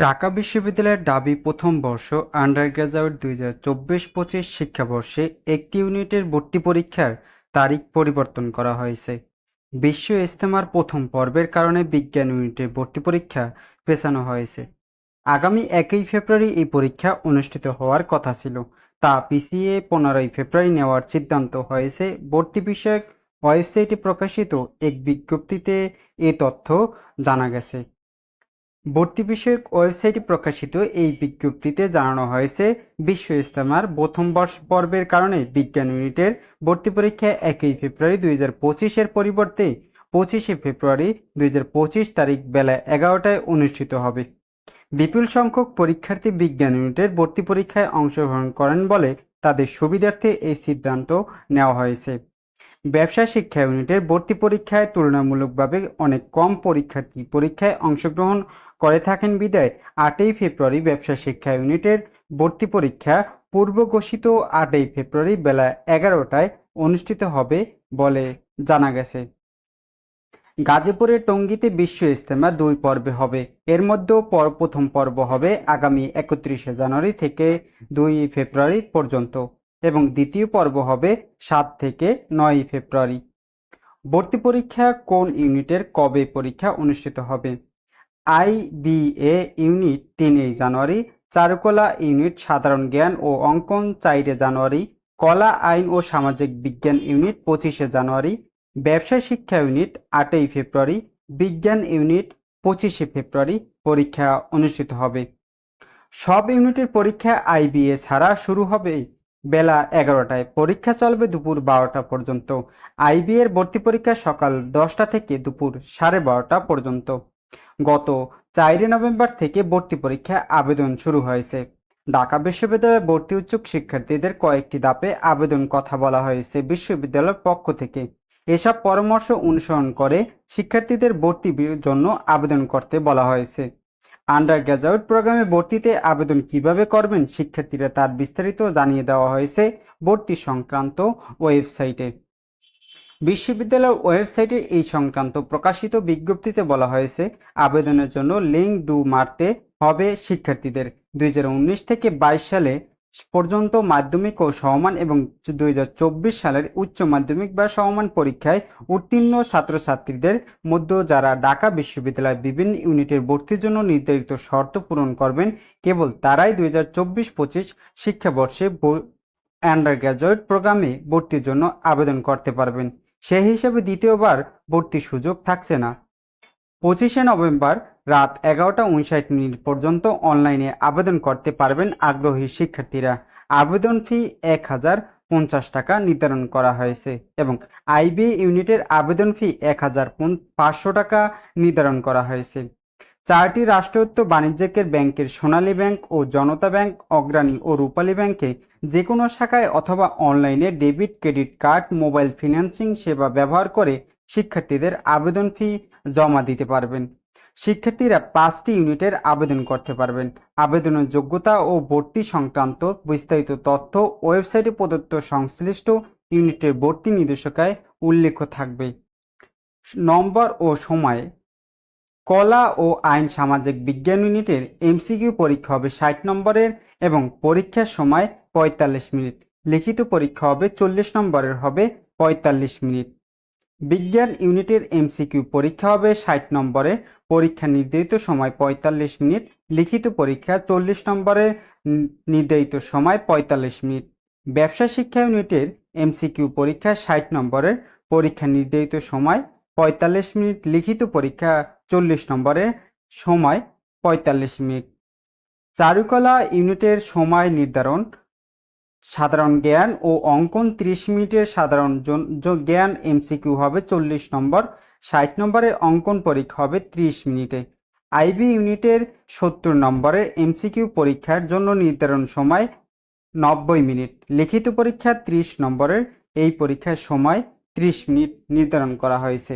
ঢাকা বিশ্ববিদ্যালয়ের দাবি প্রথম বর্ষ আন্ডার গ্র্যাজুয়েট দুই হাজার চব্বিশ পঁচিশ শিক্ষাবর্ষে একটি ইউনিটের ভর্তি পরীক্ষার তারিখ পরিবর্তন করা হয়েছে। বিশ্ব ইজতেমার প্রথম পর্বের কারণে বিজ্ঞান ইউনিটের ভর্তি পরীক্ষা পেছানো হয়েছে। আগামী একই ফেব্রুয়ারি এই পরীক্ষা অনুষ্ঠিত হওয়ার কথা ছিল। তা পিছিয়ে পনেরোই ফেব্রুয়ারি নেওয়ার সিদ্ধান্ত হয়েছে। ভর্তি বিষয়ক ওয়েবসাইটে প্রকাশিত এক বিজ্ঞপ্তিতে এ তথ্য জানা গেছে। ভর্তি বিষয়ক ওয়েবসাইটে প্রকাশিত এই বিজ্ঞপ্তিতে জানানো হয়েছে বিশ্ব ইজতেমার প্রথম বর্ষ পর্বের কারণে বিজ্ঞান ইউনিটের ভর্তি পরীক্ষা একই ফেব্রুয়ারি দুই হাজার পঁচিশের পরিবর্তে পঁচিশে ফেব্রুয়ারি দুই হাজার পঁচিশ তারিখ বেলা এগারোটায় অনুষ্ঠিত হবে। বিপুল সংখ্যক পরীক্ষার্থী বিজ্ঞান ইউনিটের ভর্তি পরীক্ষায় অংশগ্রহণ করেন বলে তাদের সুবিধার্থে এই সিদ্ধান্ত নেওয়া হয়েছে। ব্যবসা শিক্ষা ইউনিটের ভর্তি পরীক্ষায় তুলনামূলকভাবে অনেক কম পরীক্ষার্থী পরীক্ষায় অংশগ্রহণ করে থাকেন বিদায়। আটই ফেব্রুয়ারি ব্যবসা শিক্ষা ইউনিটের ভর্তি পরীক্ষা পূর্ব ঘোষিত আটই ফেব্রুয়ারি বেলা এগারোটায় অনুষ্ঠিত হবে বলে জানা গেছে। গাজীপুরের টঙ্গীতে বিশ্ব ইজতেমা দুই পর্বে হবে। এর মধ্যেও পর প্রথম পর্ব হবে আগামী একত্রিশে জানুয়ারি থেকে দুই ফেব্রুয়ারি পর্যন্ত। এবং দ্বিতীয় পর্ব হবে সাত থেকে নয় ফেব্রুয়ারি। ভর্তি পরীক্ষা কোন ইউনিটের কবে পরীক্ষা অনুষ্ঠিত হবে? আইবিএ ইউনিট তিনই জানুয়ারি, চারুকলা ইউনিট সাধারণ জ্ঞান ও অঙ্কন চাইরে জানুয়ারি, কলা আইন ও সামাজিক বিজ্ঞান ইউনিট পঁচিশে জানুয়ারি, ব্যবসা শিক্ষা ইউনিট আটই ফেব্রুয়ারি, বিজ্ঞান ইউনিট পঁচিশে ফেব্রুয়ারি পরীক্ষা অনুষ্ঠিত হবে। সব ইউনিটের পরীক্ষা আইবিএ ছাড়া শুরু হবে? বেলা এগারোটায় পরীক্ষা চলবে দুপুর বারোটা পর্যন্ত। আইবি এর ভর্তি পরীক্ষা সকাল দশটা থেকে দুপুর সাড়ে বারোটা পর্যন্ত। গত চারই নভেম্বর থেকে ভর্তি পরীক্ষা আবেদন শুরু হয়েছে। ঢাকা বিশ্ববিদ্যালয়ে ভর্তি উচ্চুক শিক্ষার্থীদের কয়েকটি ধাপে আবেদন কথা বলা হয়েছে বিশ্ববিদ্যালয়ের পক্ষ থেকে। এসব পরামর্শ অনুসরণ করে শিক্ষার্থীদের ভর্তির জন্য আবেদন করতে বলা হয়েছে। আন্ডার গ্র্যাজুয়েট প্রোগ্রামে ভর্তিতে আবেদন কীভাবে করবেন, শিক্ষার্থীরা তার বিস্তারিত জানিয়ে দেওয়া হয়েছে ভর্তি সংক্রান্ত ওয়েবসাইটে। বিশ্ববিদ্যালয়ের ওয়েবসাইটে এই সংক্রান্ত প্রকাশিত বিজ্ঞপ্তিতে বলা হয়েছে, আবেদনের জন্য লিঙ্ক ডু মারতে হবে শিক্ষার্থীদের। দুই হাজার উনিশ থেকে বাইশ সালে পর্যন্ত মাধ্যমিক ও সমমান এবং দুই হাজার চব্বিশ সালের উচ্চ মাধ্যমিক বা সমান পরীক্ষায় উত্তীর্ণ ছাত্রছাত্রীদের মধ্যে যারা ঢাকা বিশ্ববিদ্যালয়ের বিভিন্ন ইউনিটের ভর্তির জন্য নির্ধারিত শর্ত পূরণ করবেন, কেবল তারাই দুই হাজার চব্বিশ পঁচিশ শিক্ষাবর্ষে আন্ডার গ্র্যাজুয়েট প্রোগ্রামে ভর্তির জন্য আবেদন করতে পারবেন। সেই হিসাবে দ্বিতীয়বার ভর্তির সুযোগ থাকছে না। পঁচিশে নভেম্বর রাত এগারোটা উনষাট মিনিট পর্যন্ত অনলাইনে আবেদন করতে পারবেন আগ্রহী শিক্ষার্থীরা। আবেদন ফি এক হাজার পঞ্চাশ টাকা নির্ধারণ করা হয়েছে এবং আইবি ইউনিটের আবেদন ফি এক হাজার পাঁচশো টাকা নির্ধারণ করা হয়েছে। চারটি রাষ্ট্রায়ত্ত বাণিজ্যিকের ব্যাংকের সোনালী ব্যাংক ও জনতা ব্যাংক, অগ্রণী ও রূপালী ব্যাংকে যে কোনো শাখায় অথবা অনলাইনে debit, credit card, mobile financing সেবা ব্যবহার করে শিক্ষার্থীদের আবেদন ফি জমা দিতে পারবেন। শিক্ষার্থীরা পাঁচটি ইউনিটের আবেদন করতে পারবেন। আবেদনের যোগ্যতা ও ভর্তি সংক্রান্ত বিস্তারিত তথ্য ওয়েবসাইটে প্রদত্ত সংশ্লিষ্ট ইউনিটের ভর্তি নির্দেশিকায় উল্লেখ থাকবে। নম্বর ও সময় কলা ও আইন সামাজিক বিজ্ঞান ইউনিটের এমসিকিউ পরীক্ষা হবে ষাট নম্বরের এবং পরীক্ষার সময় পঁয়তাল্লিশ মিনিট। লিখিত পরীক্ষা হবে চল্লিশ নম্বরের হবে পঁয়তাল্লিশ মিনিট। বিজ্ঞান ইউনিটের এমসিকিউ পরীক্ষা হবে ষাট নম্বরে। পরীক্ষা নির্ধারিত সময় পঁয়তাল্লিশ মিনিট, লিখিত পরীক্ষা চল্লিশ নম্বরে নির্ধারিত সময় পঁয়তাল্লিশ মিনিট। ব্যবসা শিক্ষা ইউনিটের এমসিকিউ পরীক্ষা ষাট নম্বরের পরীক্ষা নির্ধারিত সময় পঁয়তাল্লিশ মিনিট, লিখিত পরীক্ষা চল্লিশ নম্বরের সময় পঁয়তাল্লিশ মিনিট। চারুকলা ইউনিটের সময় নির্ধারণ। সাধারণ জ্ঞান ও অঙ্কন ত্রিশ মিনিটের সাধারণ জ্ঞান এমসিকিউ হবে চল্লিশ নম্বর, ষাট নম্বরের অঙ্কন পরীক্ষা হবে ত্রিশ মিনিটে। আইবি ইউনিটের সত্তর নম্বরের এমসিকিউ পরীক্ষার জন্য নির্ধারণ সময় নব্বই মিনিট। লিখিত পরীক্ষা ত্রিশ নম্বরের, এই পরীক্ষার সময় ত্রিশ মিনিট নির্ধারণ করা হয়েছে।